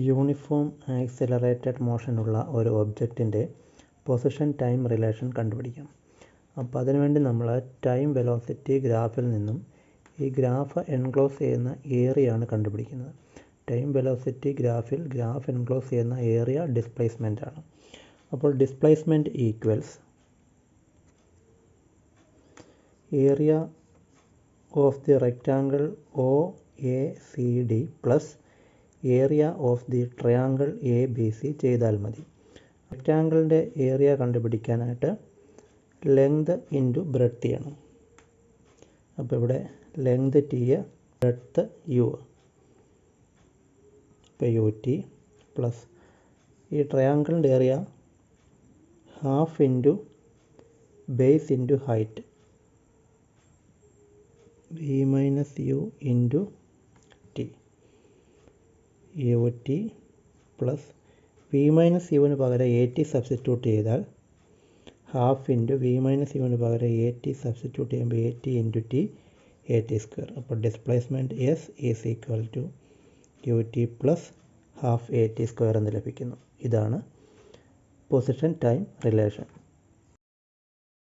Uniform accelerated മോഷനുള്ള ഒരു ഒബ്ജക്റ്റിന്റെ position time relation കണ്ടുപിടിക്കാം. അപ്പോൾ അതിനുവേണ്ടി നമ്മൾ ടൈം വെലോസിറ്റി ഗ്രാഫിൽ നിന്നും ഈ ഗ്രാഫ് എൻക്ലോസ് ചെയ്യുന്ന ഏരിയയാണ് കണ്ടുപിടിക്കുന്നത്. ടൈം വെലോസിറ്റി ഗ്രാഫിൽ ഗ്രാഫ് എൻക്ലോസ് ചെയ്യുന്ന ഏരിയ ഡിസ്പ്ലേസ്മെന്റ് ആണ്. അപ്പോൾ displacement equals area of the rectangle O A C D plus area of the triangle A B C ചെയ്താൽ മതി. റെക്റ്റാങ്കിളിന്റെ ഏരിയ കണ്ടുപിടിക്കാനായിട്ട് ലെങ്ത് ഇന്റു ബ്രെഡ്ത്ത് ചെയ്യണം. അപ്പോൾ ഇവിടെ ലെങ്ത് ടി ബ്രെഡ്ത്ത് യു ഇപ്പോൾ യു ടി പ്ലസ് ഈ ട്രയാങ്കിളിന്റെ area half into base into height V minus U into T U T plus V minus യുവിന് പകരം എ ടി സബ്സ്റ്റിറ്റ്യൂട്ട് ചെയ്താൽ ഹാഫ് ഇന്റു വി മൈനസ് യുവിന് പകരം എ ടി സബ്സ്റ്റിറ്റ്യൂട്ട് ചെയ്യുമ്പോൾ A T into T A T square അപ്പോൾ displacement S is equal to U T plus half A T square എന്ന് ലഭിക്കുന്നു. ഇതാണ് position time relation